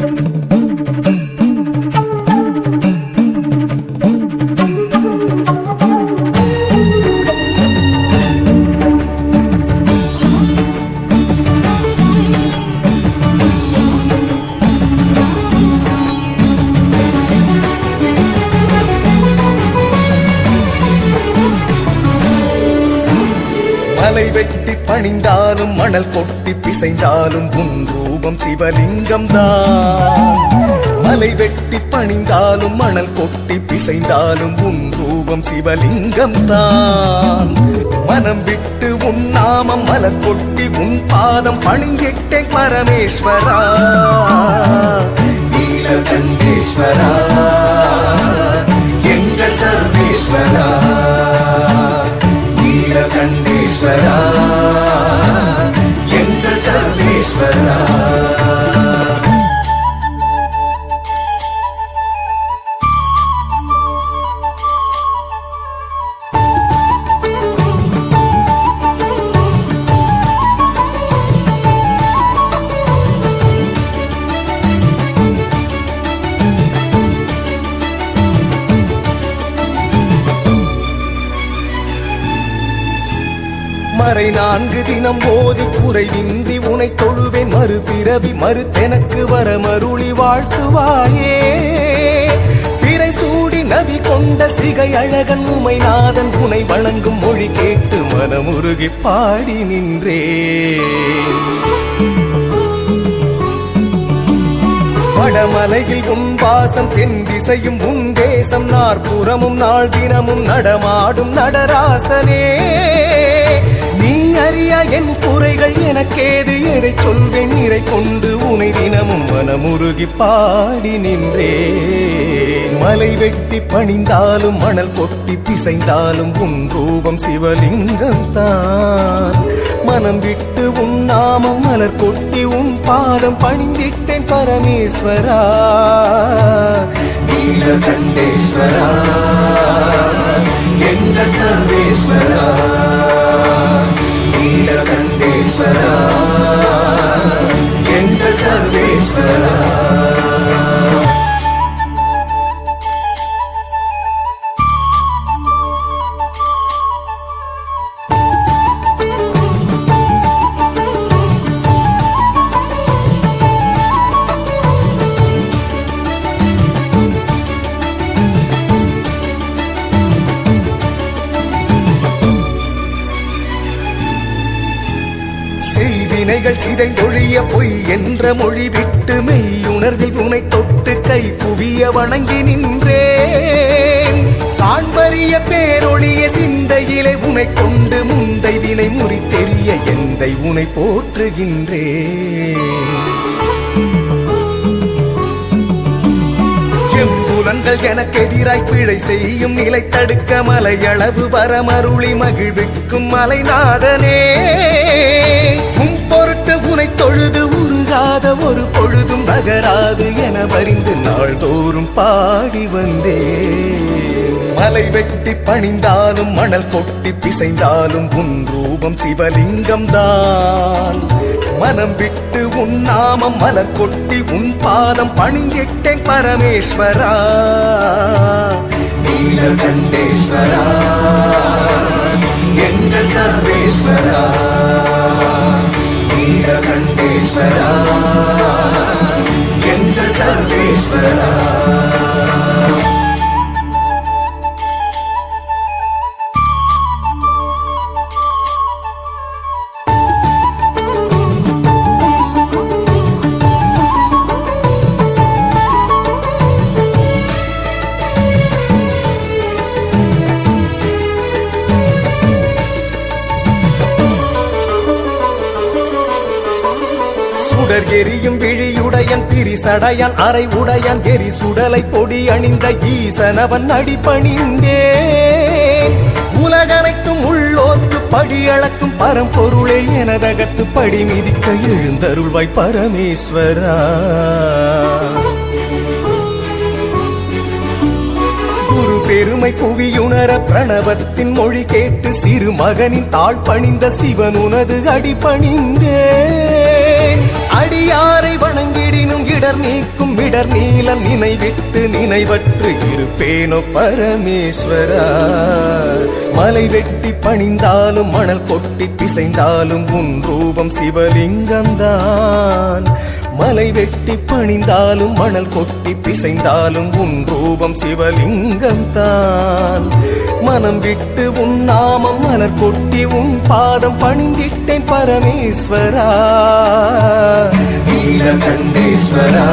மலை வெட்டி பணிந்தாலும் மணல் கொட்டி பிசைந்தாலும் உன் ரூபம் சிவலிங்கம் தான் மலை வெட்டி பணிந்தாலும் மணல் கொட்டி பிசைந்தாலும் உன் ரூபம் சிவலிங்கம் தான் மனம் விட்டு உன் நாமம் மலர் கொட்டி உன் பாதம் பணிந்திட்டேன் பரமேஸ்வரா. நீலகண்டேஸ்வரா எங்கள் சர்வேஸ்வரா. வரை நான்கு தினம் போதி குறைவின்றி உனை தொழுவேன். மறுபிறவி மறுத்தெனக்கு வர மருளி வாழ்த்துவாயே. திரை சூடி நதி கொண்ட சிகை அழகன் உமைநாதன் உனை வணங்கும் மொழி கேட்டு மனமுருகி பாடி நின்றே. வடமலையில் உன் வாசம் தென் திசையும் உன் தேசம். நாற்புறமும் நாள் தினமும் நடமாடும் நடராசனே. ஐயா என் குறைகள் எனக்கேது? எதை சொல்வேன்? நிறை கொண்டு உனை தினமும் மனமுருகி பாடி நின்றே. மலை வெட்டி பணிந்தாலும் மணல் கொட்டி பிசைந்தாலும் உன் ரூபம் சிவலிங்கம் தான். மனம் விட்டு உன் நாமம் மலர் கொட்டி உன் பாதம் பணிந்திட்டேன் பரமேஸ்வரா. நீலகண்டேஸ்வரா என்ற சர்வேஸ்வரா. நீலகண்டேஸ்வரா என்ற சர்வேஸ்வரா. சிதைந்தொழிய பொய் என்ற மொழி விட்டு மெய்யுணர்வில் உனை தொட்டு கை குவிய வணங்கி நின்றேன். காண்பறிய பேரொழிய சிந்தையிலே உனை கொண்டு முந்தை வினை முறித்தெறிய எந்தை உனை போற்றுகின்றேன். எம்புலன்கள் எனக்கு எதிராய் பிழை செய்யும் நிலை தடுக்க மலையளவு வரமருளி மகிழ்விக்கும் மலைநாதனே. உன் உனை தொழுது உருகாத ஒரு பொழுதும் நகராது என வரிந்து நாள்தோறும் பாடி வந்தே மலை வெட்டி பணிந்தாலும் மணல் கொட்டி பிசைந்தாலும் உன் ரூபம் சிவலிங்கம் தான். மனம் விட்டு உன் நாமம் மலர் கொட்டி உன் பாதம் பணிந்திட்டேன் பரமேஸ்வரா. சுடர் எரியும் விழியுடையன் பிரிசடையான் அரை உடையான் எரி சுடலை பொடி அணிந்த ஈசனவன் அடிபணிந்தேன். உலகனைக்கும் உள்ளோர்க்கு படி அளக்கும் பரம்பொருளே எனதகத்து படி மிதிக்க எழுந்தருள்வாய் பரமேஸ்வரா. குரு பெருமை புவியுணர பிரணவத்தின் மொழி கேட்டு சிறு மகனின் தாழ் பணிந்த சிவன் உனது அடி பணிந்தே அடியாரை வணங்கிடினும் இடர் நீக்கும் இடர் நீலம் நினைவிட்டு நினைவற்று இருப்பேனோ பரமேஸ்வரா. மலை வெட்டி பணிந்தாலும் மணல் கொட்டி பிசைந்தாலும் உன் ரூபம் சிவலிங்கம்தான். மலை வெட்டி பணிந்தாலும் மணல் கொட்டி பிசைந்தாலும் உன் ரூபம் சிவலிங்கம்தான். மனம் விட்டு உன் நாமம் மலர் கொட்டி உன் பாதம் பணிந்திட்டேன் பரமேஸ்வரா. நீலகண்டேஸ்வரா.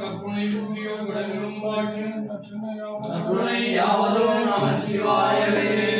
கற்பனை ஊக்கியோர் யாவதோ நம சிவாயவே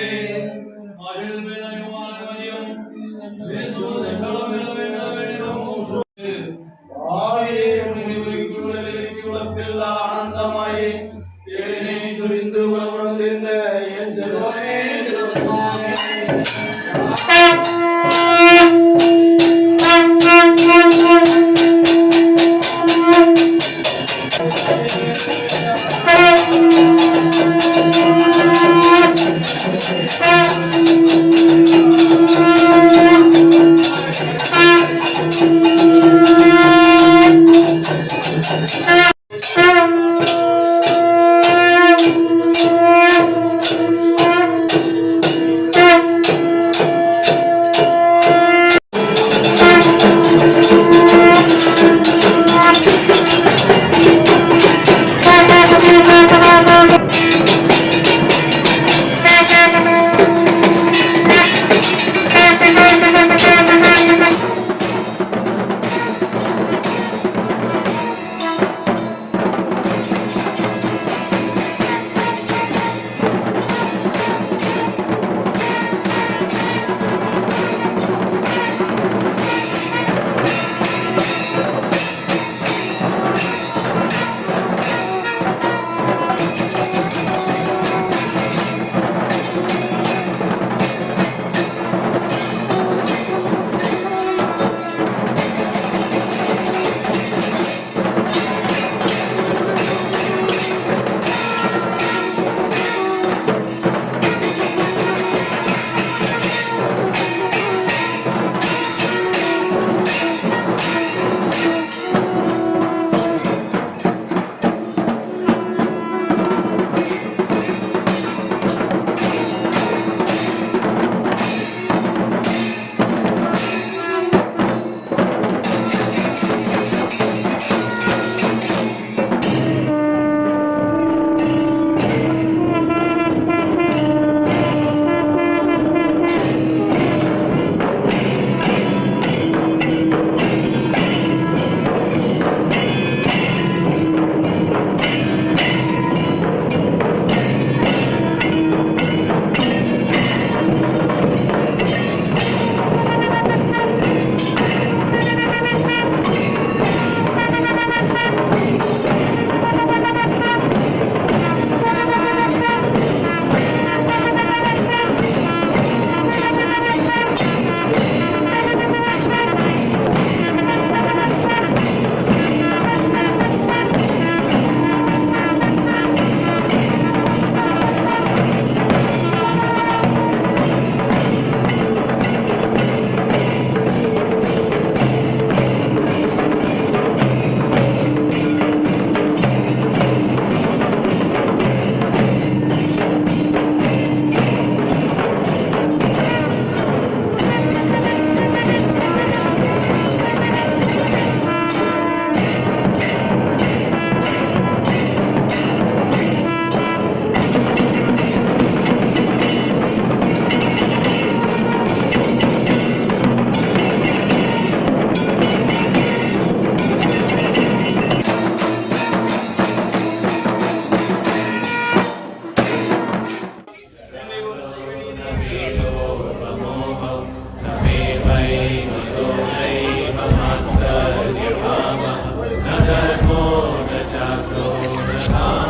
நம